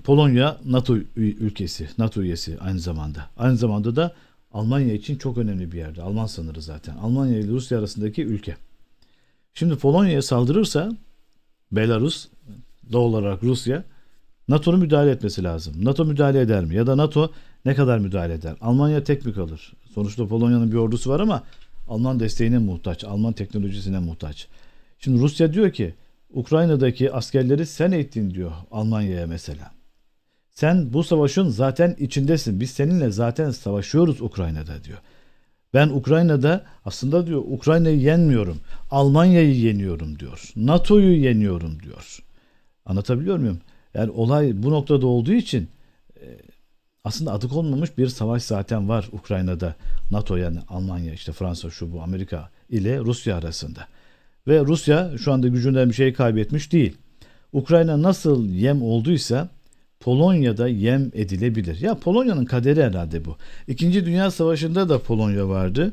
Polonya NATO ülkesi, NATO üyesi aynı zamanda. Aynı zamanda da Almanya için çok önemli bir yerde. Alman sınırı zaten. Almanya ile Rusya arasındaki ülke. Şimdi Polonya'ya saldırırsa Belarus, doğal olarak Rusya NATO'nun müdahale etmesi lazım. NATO müdahale eder mi? Ya da NATO ne kadar müdahale eder? Almanya tek mi kalır? Sonuçta Polonya'nın bir ordusu var ama Alman desteğine muhtaç, Alman teknolojisine muhtaç. Şimdi Rusya diyor ki Ukrayna'daki askerleri sen eğittin diyor Almanya'ya mesela. Sen bu savaşın zaten içindesin. Biz seninle zaten savaşıyoruz Ukrayna'da diyor. Ben Ukrayna'da aslında diyor Ukrayna'yı yenmiyorum. Almanya'yı yeniyorum diyor. NATO'yu yeniyorum diyor. Anlatabiliyor muyum? Yani olay bu noktada olduğu için e, aslında adı konmamış bir savaş zaten var Ukrayna'da. NATO yani Almanya işte Fransa şu bu Amerika ile Rusya arasında. Ve Rusya şu anda gücünden bir şey kaybetmiş değil. Ukrayna nasıl yem olduysa Polonya'da yem edilebilir. Ya Polonya'nın kaderi herhalde bu. İkinci Dünya Savaşı'nda da Polonya vardı.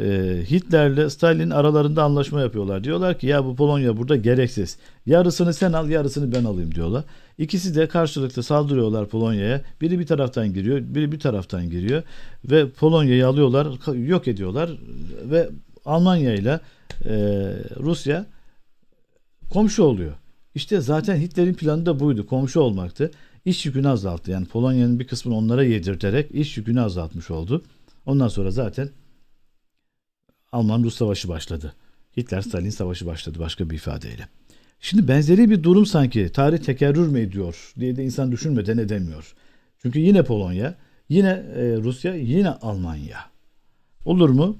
Ee, Hitler'le Stalin aralarında anlaşma yapıyorlar. Diyorlar ki ya bu Polonya burada gereksiz. Yarısını sen al yarısını ben alayım diyorlar. İkisi de karşılıklı saldırıyorlar Polonya'ya. Biri bir taraftan giriyor, biri bir taraftan giriyor ve Polonya'yı alıyorlar, yok ediyorlar ve Almanya ile e, Rusya komşu oluyor. İşte zaten Hitler'in planı da buydu. Komşu olmaktı. İş yükünü azalttı. Yani Polonya'nın bir kısmını onlara yedirterek iş yükünü azaltmış oldu. Ondan sonra zaten Alman-Rus savaşı başladı. Hitler-Stalin savaşı başladı başka bir ifadeyle. Şimdi benzeri bir durum sanki tarih tekerrür mü ediyor diye de insan düşünmeden edemiyor. Çünkü yine Polonya, yine e, Rusya, yine Almanya. Olur mu?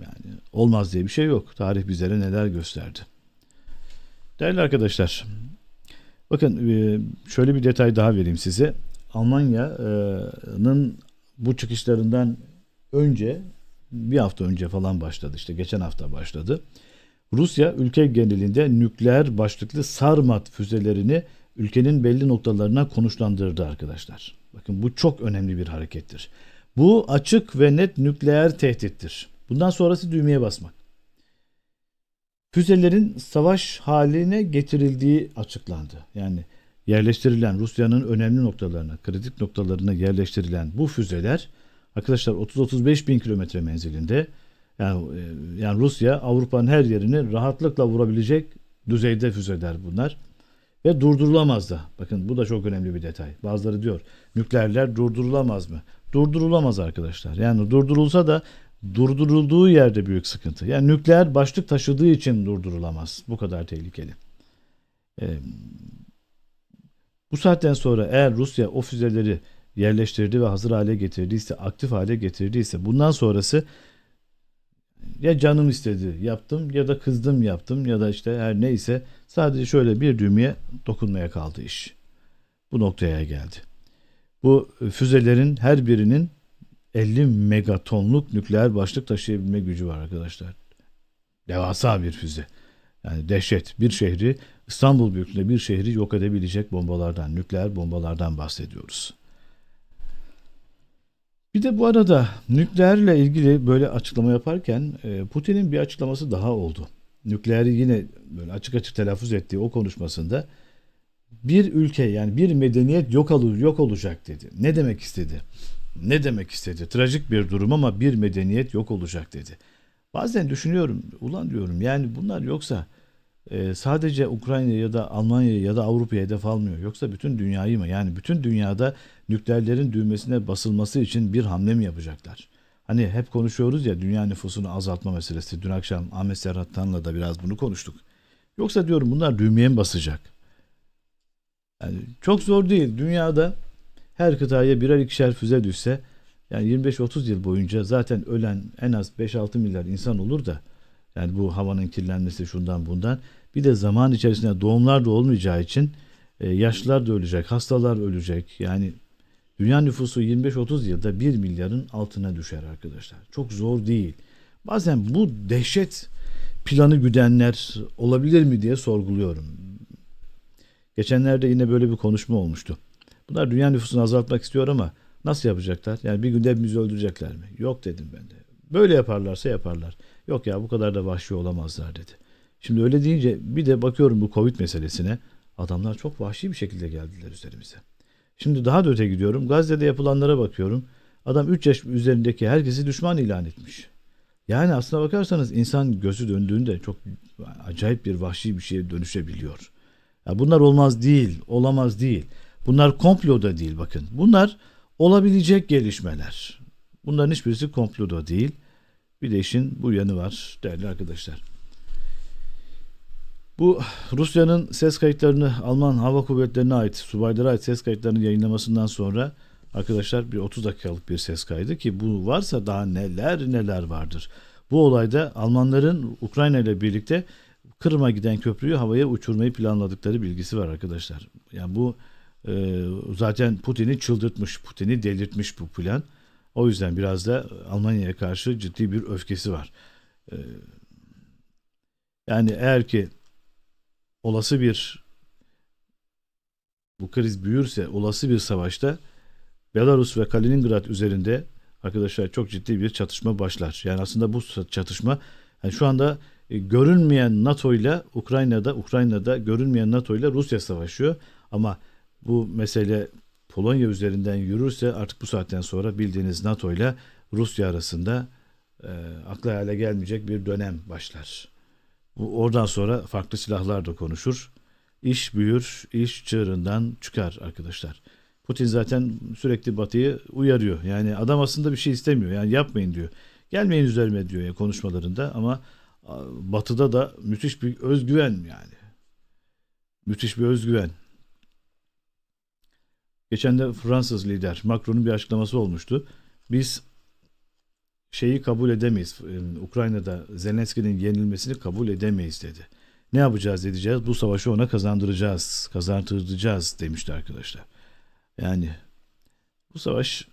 Yani olmaz diye bir şey yok. Tarih bizlere neler gösterdi. Değerli arkadaşlar, bakın e, şöyle bir detay daha vereyim size. Almanya'nın bu çıkışlarından önce bir hafta önce falan başladı işte geçen hafta başladı. Rusya ülke genelinde nükleer başlıklı Sarmat füzelerini ülkenin belli noktalarına konuşlandırdı arkadaşlar. Bakın bu çok önemli bir harekettir. Bu açık ve net nükleer tehdittir. Bundan sonrası düğmeye basmak. Füzelerin savaş haline getirildiği açıklandı. Yani yerleştirilen Rusya'nın önemli noktalarına, kritik noktalarına yerleştirilen bu füzeler arkadaşlar 30-35 bin kilometre menzilinde yani, e, yani Rusya Avrupa'nın her yerini rahatlıkla vurabilecek düzeyde füzeler bunlar. Ve durdurulamaz da. Bakın bu da çok önemli bir detay. Bazıları diyor nükleerler durdurulamaz mı? Durdurulamaz arkadaşlar. Yani durdurulsa da durdurulduğu yerde büyük sıkıntı. Yani nükleer başlık taşıdığı için durdurulamaz. Bu kadar tehlikeli. Ee, bu saatten sonra eğer Rusya o füzeleri yerleştirdi ve hazır hale getirdiyse, aktif hale getirdiyse bundan sonrası ya canım istedi yaptım ya da kızdım yaptım ya da işte her neyse sadece şöyle bir düğmeye dokunmaya kaldı iş. Bu noktaya geldi. Bu füzelerin her birinin 50 megatonluk nükleer başlık taşıyabilme gücü var arkadaşlar. Devasa bir füze. Yani dehşet bir şehri İstanbul büyüklüğünde bir şehri yok edebilecek bombalardan, nükleer bombalardan bahsediyoruz. Bir de bu arada nükleerle ilgili böyle açıklama yaparken e, Putin'in bir açıklaması daha oldu. Nükleeri yine böyle açık açık telaffuz ettiği o konuşmasında bir ülke yani bir medeniyet yok olur yok olacak dedi. Ne demek istedi? Ne demek istedi? Trajik bir durum ama bir medeniyet yok olacak dedi. Bazen düşünüyorum, ulan diyorum yani bunlar yoksa e, sadece Ukrayna ya da Almanya ya da Avrupa'ya hedef almıyor. Yoksa bütün dünyayı mı? Yani bütün dünyada nükleerlerin düğmesine basılması için bir hamle mi yapacaklar? Hani hep konuşuyoruz ya dünya nüfusunu azaltma meselesi. Dün akşam Ahmet Serhattan'la da biraz bunu konuştuk. Yoksa diyorum bunlar düğmeye mi basacak? Yani çok zor değil. Dünyada her kıtaya birer ikişer füze düşse yani 25-30 yıl boyunca zaten ölen en az 5-6 milyar insan olur da yani bu havanın kirlenmesi şundan bundan. Bir de zaman içerisinde doğumlar da olmayacağı için e, yaşlılar da ölecek, hastalar ölecek. Yani dünya nüfusu 25-30 yılda 1 milyarın altına düşer arkadaşlar. Çok zor değil. Bazen bu dehşet planı güdenler olabilir mi diye sorguluyorum. Geçenlerde yine böyle bir konuşma olmuştu. Bunlar dünya nüfusunu azaltmak istiyor ama nasıl yapacaklar? Yani bir günde hepimizi öldürecekler mi? Yok dedim ben de. Böyle yaparlarsa yaparlar. Yok ya bu kadar da vahşi olamazlar dedi. Şimdi öyle deyince bir de bakıyorum bu Covid meselesine. Adamlar çok vahşi bir şekilde geldiler üzerimize. Şimdi daha da öte gidiyorum. Gazze'de yapılanlara bakıyorum. Adam 3 yaş üzerindeki herkesi düşman ilan etmiş. Yani aslına bakarsanız insan gözü döndüğünde çok acayip bir vahşi bir şeye dönüşebiliyor. Ya bunlar olmaz değil, olamaz değil. Bunlar komplo da değil bakın. Bunlar olabilecek gelişmeler. Bunların hiçbirisi komplo da değil. Bir de işin bu yanı var değerli arkadaşlar. Bu Rusya'nın ses kayıtlarını Alman Hava Kuvvetleri'ne ait, subaylara ait ses kayıtlarını yayınlamasından sonra arkadaşlar bir 30 dakikalık bir ses kaydı ki bu varsa daha neler neler vardır. Bu olayda Almanların Ukrayna ile birlikte Kırım'a giden köprüyü havaya uçurmayı planladıkları bilgisi var arkadaşlar. Yani bu e, zaten Putin'i çıldırtmış, Putin'i delirtmiş bu plan. O yüzden biraz da Almanya'ya karşı ciddi bir öfkesi var. E, yani eğer ki olası bir bu kriz büyürse olası bir savaşta Belarus ve Kaliningrad üzerinde arkadaşlar çok ciddi bir çatışma başlar. Yani aslında bu çatışma yani şu anda e, görünmeyen NATO ile Ukrayna'da Ukrayna'da görünmeyen NATO ile Rusya savaşıyor ama bu mesele Polonya üzerinden yürürse artık bu saatten sonra bildiğiniz NATO ile Rusya arasında e, akla hale gelmeyecek bir dönem başlar. Bu, oradan sonra farklı silahlar da konuşur. İş büyür, iş çığırından çıkar arkadaşlar. Putin zaten sürekli Batı'yı uyarıyor. Yani adam aslında bir şey istemiyor. Yani yapmayın diyor. Gelmeyin üzerime diyor ya konuşmalarında ama Batı'da da müthiş bir özgüven yani. Müthiş bir özgüven. Geçen de Fransız lider Macron'un bir açıklaması olmuştu. Biz şeyi kabul edemeyiz. Ukrayna'da Zelenski'nin yenilmesini kabul edemeyiz dedi. Ne yapacağız edeceğiz? Bu savaşı ona kazandıracağız, kazandıracağız demişti arkadaşlar. Yani bu savaş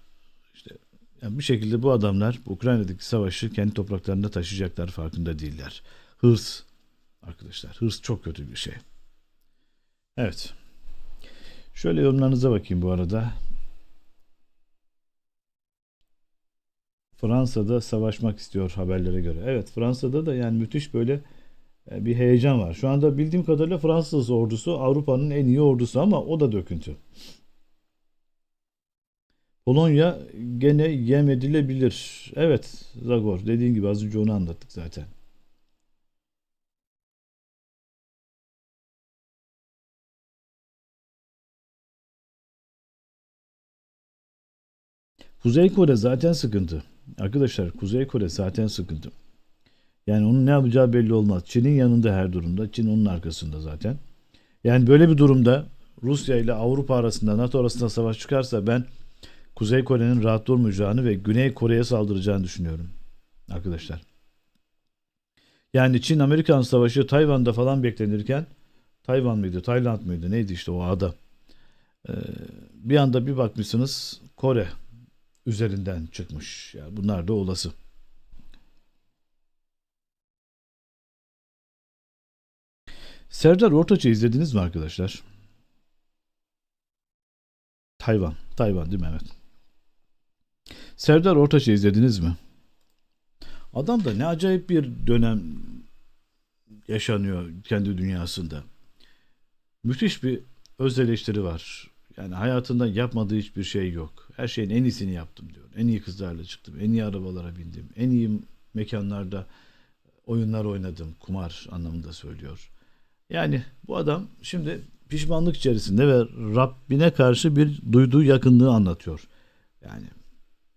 işte yani bir şekilde bu adamlar Ukrayna'daki savaşı kendi topraklarında taşıyacaklar farkında değiller. Hırs arkadaşlar. Hırs çok kötü bir şey. Evet. Şöyle yorumlarınıza bakayım bu arada. Fransa'da savaşmak istiyor haberlere göre. Evet Fransa'da da yani müthiş böyle e, bir heyecan var. Şu anda bildiğim kadarıyla Fransız ordusu Avrupa'nın en iyi ordusu ama o da döküntü. Polonya gene yem edilebilir. Evet Zagor dediğin gibi az önce onu anlattık zaten. Kuzey Kore zaten sıkıntı. Arkadaşlar Kuzey Kore zaten sıkıntı. Yani onun ne yapacağı belli olmaz. Çin'in yanında her durumda. Çin onun arkasında zaten. Yani böyle bir durumda Rusya ile Avrupa arasında NATO arasında savaş çıkarsa ben Kuzey Kore'nin rahat durmayacağını ve Güney Kore'ye saldıracağını düşünüyorum. Arkadaşlar. Yani Çin Amerikan savaşı Tayvan'da falan beklenirken Tayvan mıydı, Tayland mıydı neydi işte o ada. Ee, bir anda bir bakmışsınız Kore üzerinden çıkmış. Yani bunlar da olası. Serdar Ortaç'ı izlediniz mi arkadaşlar? Tayvan. Tayvan değil mi? Evet. Serdar Ortaç'ı izlediniz mi? Adam da ne acayip bir dönem yaşanıyor kendi dünyasında. Müthiş bir öz eleştiri var. Yani hayatında yapmadığı hiçbir şey yok. Her şeyin en iyisini yaptım diyor. En iyi kızlarla çıktım. En iyi arabalara bindim. En iyi mekanlarda oyunlar oynadım. Kumar anlamında söylüyor. Yani bu adam şimdi pişmanlık içerisinde ve Rabbine karşı bir duyduğu yakınlığı anlatıyor. Yani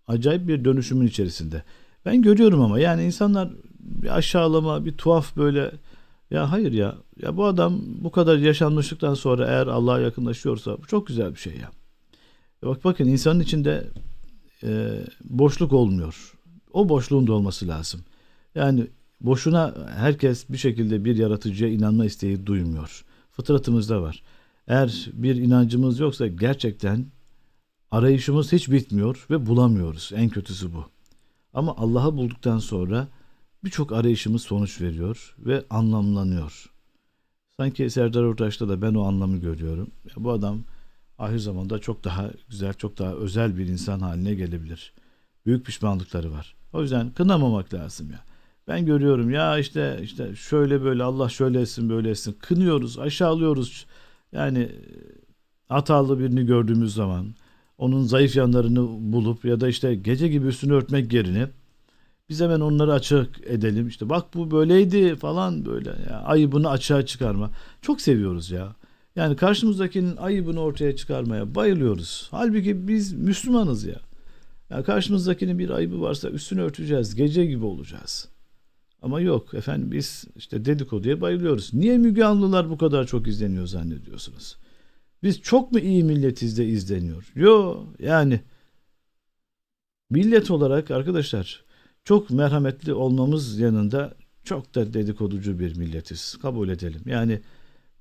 acayip bir dönüşümün içerisinde. Ben görüyorum ama yani insanlar bir aşağılama, bir tuhaf böyle ya hayır ya. Ya bu adam bu kadar yaşanmışlıktan sonra eğer Allah'a yakınlaşıyorsa bu çok güzel bir şey ya. E bak bakın insanın içinde e, boşluk olmuyor. O boşluğun da olması lazım. Yani boşuna herkes bir şekilde bir yaratıcıya inanma isteği duymuyor. Fıtratımızda var. Eğer bir inancımız yoksa gerçekten arayışımız hiç bitmiyor ve bulamıyoruz. En kötüsü bu. Ama Allah'ı bulduktan sonra birçok arayışımız sonuç veriyor ve anlamlanıyor. Sanki Serdar Ortaç'ta da ben o anlamı görüyorum. Ya bu adam ahir zamanda çok daha güzel, çok daha özel bir insan haline gelebilir. Büyük pişmanlıkları var. O yüzden kınamamak lazım ya. Ben görüyorum ya işte işte şöyle böyle Allah şöyle etsin böyle etsin. Kınıyoruz, aşağılıyoruz. Yani hatalı birini gördüğümüz zaman onun zayıf yanlarını bulup ya da işte gece gibi üstünü örtmek yerine biz hemen onları açık edelim. İşte bak bu böyleydi falan böyle. Ya, ayıbını açığa çıkarma. Çok seviyoruz ya. Yani karşımızdakinin ayıbını ortaya çıkarmaya bayılıyoruz. Halbuki biz Müslümanız ya. Ya karşımızdakinin bir ayıbı varsa üstünü örteceğiz. Gece gibi olacağız. Ama yok efendim biz işte dedikoduya bayılıyoruz. Niye Müge Anlılar bu kadar çok izleniyor zannediyorsunuz? Biz çok mu iyi milletiz de izleniyor? Yo yani millet olarak arkadaşlar çok merhametli olmamız yanında çok da dedikoducu bir milletiz. Kabul edelim. Yani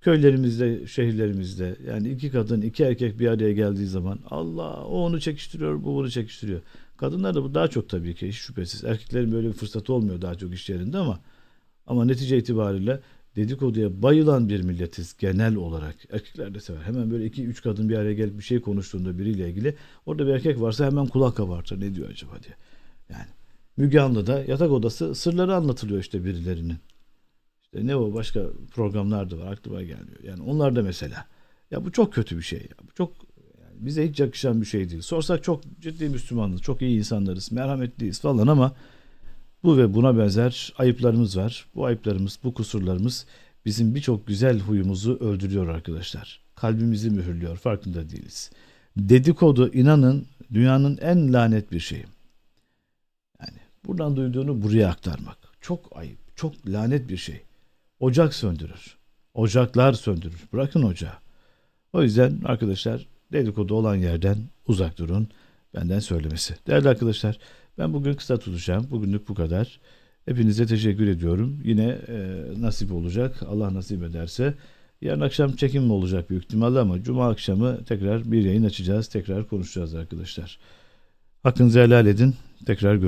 köylerimizde, şehirlerimizde yani iki kadın, iki erkek bir araya geldiği zaman Allah o onu çekiştiriyor, bu bunu çekiştiriyor. Kadınlar da bu daha çok tabii ki şüphesiz. Erkeklerin böyle bir fırsatı olmuyor daha çok iş yerinde ama ama netice itibariyle dedikoduya bayılan bir milletiz genel olarak. Erkekler de sever. Hemen böyle iki üç kadın bir araya gelip bir şey konuştuğunda biriyle ilgili orada bir erkek varsa hemen kulak kabartır. Ne diyor acaba diye. Yani Müge Anlı'da yatak odası sırları anlatılıyor işte birilerinin. İşte ne o başka programlar da var aklıma gelmiyor. Yani onlar da mesela. Ya bu çok kötü bir şey. Ya. Bu çok yani bize hiç yakışan bir şey değil. Sorsak çok ciddi Müslümanız, çok iyi insanlarız, merhametliyiz falan ama bu ve buna benzer ayıplarımız var. Bu ayıplarımız, bu kusurlarımız bizim birçok güzel huyumuzu öldürüyor arkadaşlar. Kalbimizi mühürlüyor, farkında değiliz. Dedikodu inanın dünyanın en lanet bir şeyi. Buradan duyduğunu buraya aktarmak. Çok ayıp, çok lanet bir şey. Ocak söndürür. Ocaklar söndürür. Bırakın ocağı. O yüzden arkadaşlar dedikodu olan yerden uzak durun. Benden söylemesi. Değerli arkadaşlar ben bugün kısa tutacağım. Bugünlük bu kadar. Hepinize teşekkür ediyorum. Yine e, nasip olacak. Allah nasip ederse. Yarın akşam çekim mi olacak büyük ihtimalle ama cuma akşamı tekrar bir yayın açacağız. Tekrar konuşacağız arkadaşlar. Hakkınızı helal edin. Tekrar görüşürüz.